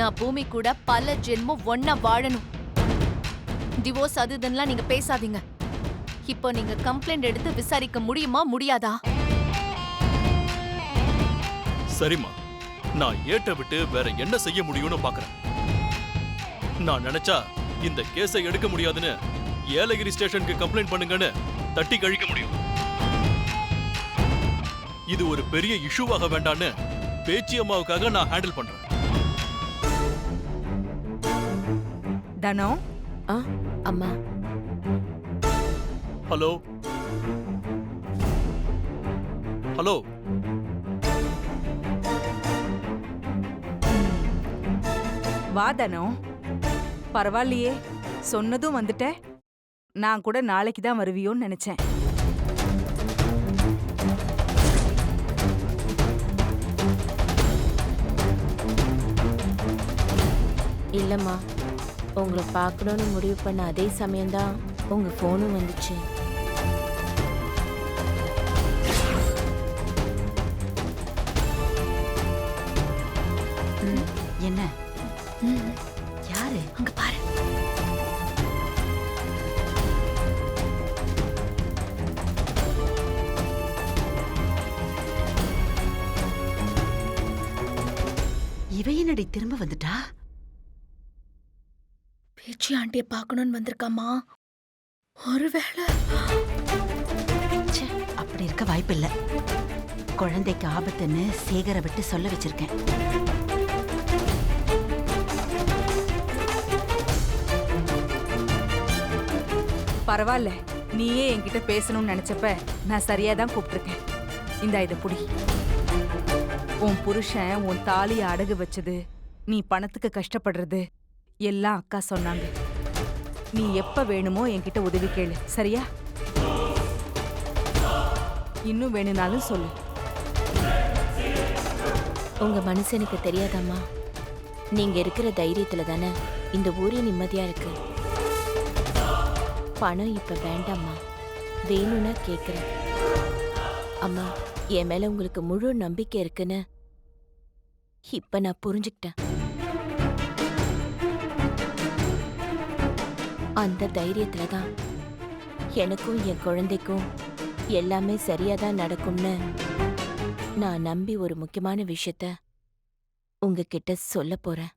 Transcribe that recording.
நான் பூமி கூட பல ஜென்மம் ஒன்னா வாழணும். டிவோர்ஸ் அது இதுன்னுலாம் நீங்க பேசாதீங்க. இப்போ நீங்க கம்ப்ளைண்ட் எடுத்து விசாரிக்க முடியுமா முடியாதா? சரிம்மா. நான் ஏட்ட விட்டு வேற என்ன செய்ய முடியும்னு பாக்குறேன். நான் நினைச்சா இந்த கேஸை எடுக்க முடியாதுன்னு ஏலகிரி ஸ்டேஷனுக்கு கம்ப்ளைண்ட் பண்ணுங்கன்னு தட்டி கழிக்க முடியும். இது ஒரு பெரிய இஷ்யூவாக வேண்டான்னு பேச்சி அம்மாவுக்காக நான் ஹேண்டில் பண்றேன். தனோ? ஆ அம்மா. ஹலோ. ஹலோ. வா தனோ. பரவாயில்லையே. சொன்னதும் வந்துட்ட. நான் கூட நாளைக்கு தான் வருவியோன்னு நினைச்சேன். இல்லம்மா. உங்களை பார்க்கணும்னு முடிவு பண்ண அதே சமயம்தான் உங்க ஃபோனும் வந்துச்சு. என்ன? யாரு? அங்க பாரு. இவ என்னடி திரும்ப வந்துட்டா? பேச்சி ஆண்டிய பார்க்கணும்னு வந்திருக்காமா ஒருவேளை. அப்படி இருக்க வாய்ப்பில்ல. குழந்தைக்கு ஆபத்துன்னு சேகரை விட்டு சொல்ல வச்சிருக்கேன். பரவாயில்ல நீயே என்கிட்ட பேசணும்னு நினைச்சப்ப நான் சரியா தான் கூப்பிட்டிருக்கேன். இந்த இத புடி. உன் புருஷன் உன் தாலியை அடகு வச்சது நீ பணத்துக்கு கஷ்டப்படுறது எல்லாம் அக்கா சொன்னாங்க. நீ எப்ப வேணுமோ என்கிட்ட உதவி கேளு சரியா? இன்னும் வேணும்னாலும் சொல்லு. உங்க மனசு எனக்கு தெரியாதாம்மா. நீங்க இருக்கிற தைரியத்துல தானே இந்த ஊரே நிம்மதியா இருக்கு. பணம் இப்ப வேண்டாம்மா. வேணும்னா கேக்குறேன். அம்மா என் மேல உங்களுக்கு முழு நம்பிக்கை இருக்குன்னு இப்ப நான் புரிஞ்சுக்கிட்டேன். அந்த தைரியத்துல தான் எனக்கும் என் குழந்தைக்கும் எல்லாமே சரியா தான் நடக்கும்னு நான் நம்பி ஒரு முக்கியமான விஷயத்த உங்ககிட்ட சொல்ல போறேன்.